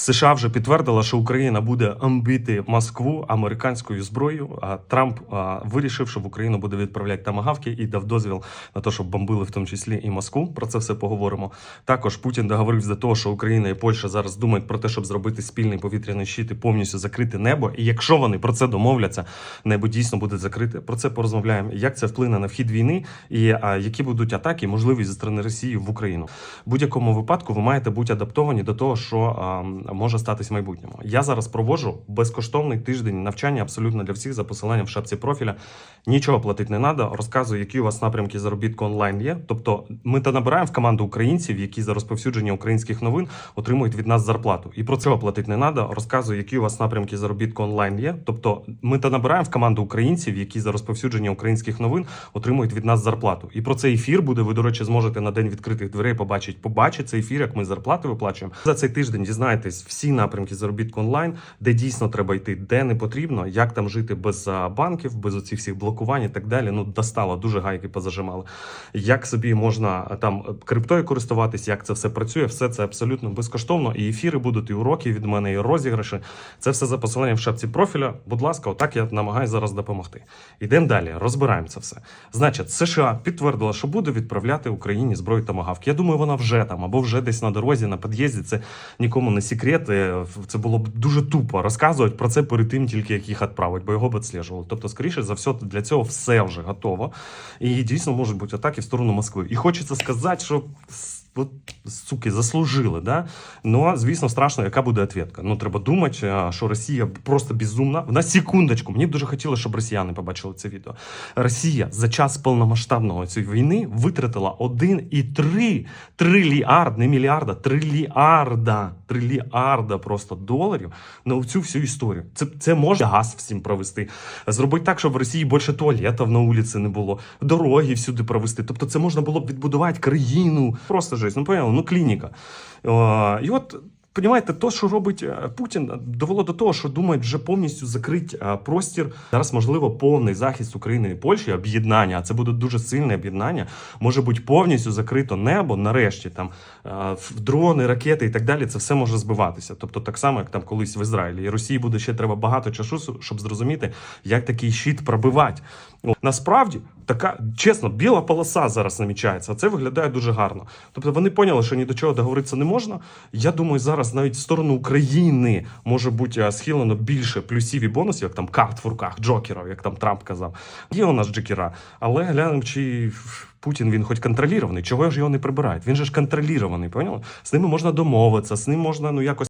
США вже підтвердила, що Україна буде амбити Москву американською зброєю. А Трамп а, вирішив, що в Україну буде відправляти тамагавки і дав дозвіл на те, щоб бомбили в тому числі і Москву. Про це все поговоримо. Також Путін договорився до того, що Україна і Польща зараз думають про те, щоб зробити спільний повітряний щит і повністю закрити небо. І якщо вони про це домовляться, небо дійсно буде закрите. Про це порозмовляємо. Як це вплине на вхід війни, і а, які будуть атаки, можливі зі сторони Росії в Україну. В будь-якому випадку ви маєте бути адаптовані до того, що а, може статись в майбутньому. Я зараз проводжу безкоштовний тиждень навчання абсолютно для всіх за посиланням в шапці профіля. Нічого платити не треба. Розказую, які у вас напрямки заробітку онлайн є. Тобто, ми та набираємо в команду українців, які за розповсюдження українських новин отримують від нас зарплату. І про це платити не треба. Розказую, які у вас напрямки заробітку онлайн є. Тобто, ми та набираємо в команду українців, які за розповсюдження українських новин отримують від нас зарплату. І про цей ефір буде. Ви, до речі, зможете на день відкритих дверей побачити. Побачити цей ефір, як ми зарплати виплачуємо. За цей тиждень дізнаєтесь всі напрямки заробітку онлайн, де дійсно треба йти, де не потрібно, як там жити без банків, без оцих всіх блокувань і так далі. Ну достало, дуже гайки позажимали. Як собі можна там криптою користуватись, як це все працює, все це абсолютно безкоштовно. І ефіри будуть, і уроки від мене, і розіграші. Це все за посиланням в шапці профіля. Будь ласка, отак я намагаюся зараз допомогти. Ідемо далі, розбираємо це все. Значить, США підтвердила, що буде відправляти Україні зброю томагавки. Я думаю, вона вже там або вже десь на дорозі, на під'їзді. Це нікому не секрет. Е, Це було б дуже тупо розказувати про це перед тим, тільки як їх відправити, бо його б відслежували. Тобто, скоріше за все, для цього все вже готово. І дійсно можуть бути атаки в сторону Москви. І хочеться сказати, що. От, суки, заслужили, да? Ну, звісно, страшно, яка буде відповідка. Ну, треба думати, що Росія просто безумна. На секундочку, мені б дуже хотілося, щоб росіяни побачили це відео. Росія за час повномасштабного цієї війни витратила 1,3 трильярд, не мільярда, трильярда, трильярда просто доларів на цю всю історію. Це, це може газ всім провести. Зробити так, щоб в Росії більше туалетів на вулиці не було, дороги всюди провести. Тобто це можна було б відбудувати країну. Просто жесть, ну поняли, ну клініка. І от. Понімаєте, то, що робить е, Путін, довело до того, що думають вже повністю закрити простір. Зараз можливо повний захист України і Польщі, об'єднання. А це буде дуже сильне об'єднання. Може бути повністю закрито небо. Нарешті там е, дрони, ракети і так далі. Це все може збиватися. Тобто, так само, як там колись в Ізраїлі. І Росії буде ще треба багато часу, щоб зрозуміти, як такий щит пробивати. Насправді, така чесно, біла полоса зараз намічається. а Це виглядає дуже гарно. Тобто вони поняли, що ні до чого договоритися не можна. Я думаю, зараз навіть в сторону України може бути е, схилено більше плюсів і бонусів, як там карт в руках, джокерів, як там Трамп казав. Є у нас джокера, але глянемо, чи Путін він хоч контролірований. Чого ж його не прибирають? Він же ж контролірований, поняли? З ними можна домовитися, з ним можна ну якось.